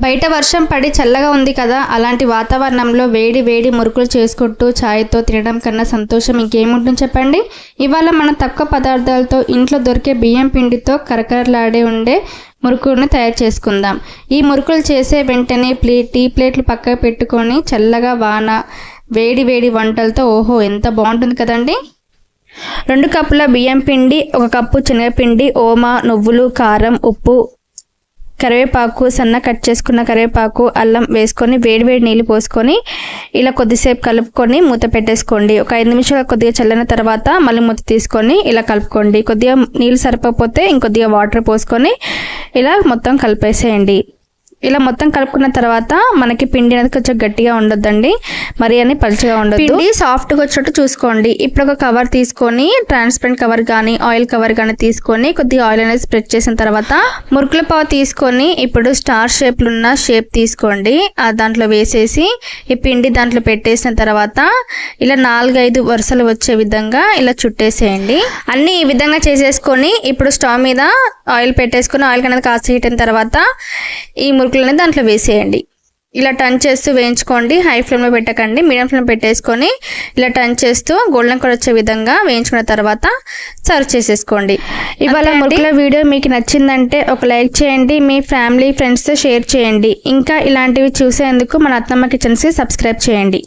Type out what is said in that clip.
బయట వర్షం పడి చల్లగా ఉంది కదా అలాంటి వాతావరణంలో వేడి వేడి మురుకులు చేసుకుంటూ ఛాయ్తో తినడం కన్నా సంతోషం ఇంకేముంటుంది చెప్పండి? ఇవాళ మనం తక్కువ పదార్థాలతో ఇంట్లో దొరికే బియ్యం పిండితో కరకరలాడే ఉండే మురుకులను తయారు చేసుకుందాం. ఈ మురుకులు చేసే వెంటనే ప్లే టీ ప్లేట్లు పక్కకు పెట్టుకొని చల్లగా వాన వేడి వేడి వంటలతో ఓహో ఎంత బాగుంటుంది కదండి? రెండు కప్పుల బియ్యం పిండి ఒక కప్పు శనగపిండి ఓమా నువ్వులు కారం ఉప్పు కరివేపాకు సన్న కట్ చేసుకున్న కరివేపాకు అల్లం వేసుకొని వేడివేడి నీళ్ళు పోసుకొని ఇలా కొద్దిసేపు కలుపుకొని మూత పెట్టేసుకోండి. ఒక ఐదు నిమిషాలు కొద్దిగా చల్లిన తర్వాత మళ్ళీ మూత తీసుకొని ఇలా కలుపుకోండి. కొద్దిగా నీళ్ళు సరిపోతే ఇంకొద్దిగా వాటర్ పోసుకొని ఇలా మొత్తం కలిపేసేయండి. ఇలా మొత్తం కలుపుకున్న తర్వాత మనకి పిండి అనేది కొంచెం గట్టిగా ఉండొద్దండి. మరి అని పలుచగా ఉండదు పిండి సాఫ్ట్గా వచ్చినట్టు చూసుకోండి. ఇప్పుడు ఒక కవర్ తీసుకొని ట్రాన్స్పరెంట్ కవర్ కానీ ఆయిల్ కవర్ కానీ తీసుకొని కొద్దిగా ఆయిల్ అనేది స్ప్రెడ్ చేసిన తర్వాత మురుకుల పావు తీసుకొని ఇప్పుడు స్టార్ షేప్లు ఉన్న షేప్ తీసుకోండి. ఆ దాంట్లో వేసేసి ఈ పిండి దాంట్లో పెట్టేసిన తర్వాత ఇలా నాలుగైదు వరుసలు వచ్చే విధంగా ఇలా చుట్టేసేయండి. అన్నీ ఈ విధంగా చేసేసుకొని ఇప్పుడు స్టవ్ మీద ఆయిల్ పెట్టేసుకొని ఆయిల్ అనేది కాసి హీట్ అయిన తర్వాత ఈ మురుకు మురుకులని దాంట్లో వేసేయండి. ఇలా టర్న్ చేస్తూ వేయించుకోండి. హై ఫ్లేమ్లో పెట్టకండి. మీడియం ఫ్లేమ్ పెట్టేసుకొని ఇలా టర్న్ చేస్తూ గోల్డెన్ కలర్ వచ్చే విధంగా వేయించుకున్న తర్వాత సర్వ్ చేసేసుకోండి. ఇవాళ మురుకుల వీడియో మీకు నచ్చిందంటే ఒక లైక్ చేయండి. మీ ఫ్యామిలీ ఫ్రెండ్స్తో షేర్ చేయండి. ఇంకా ఇలాంటివి చూసేందుకు మన అత్తమ్మ కిచెన్స్కి సబ్స్క్రైబ్ చేయండి.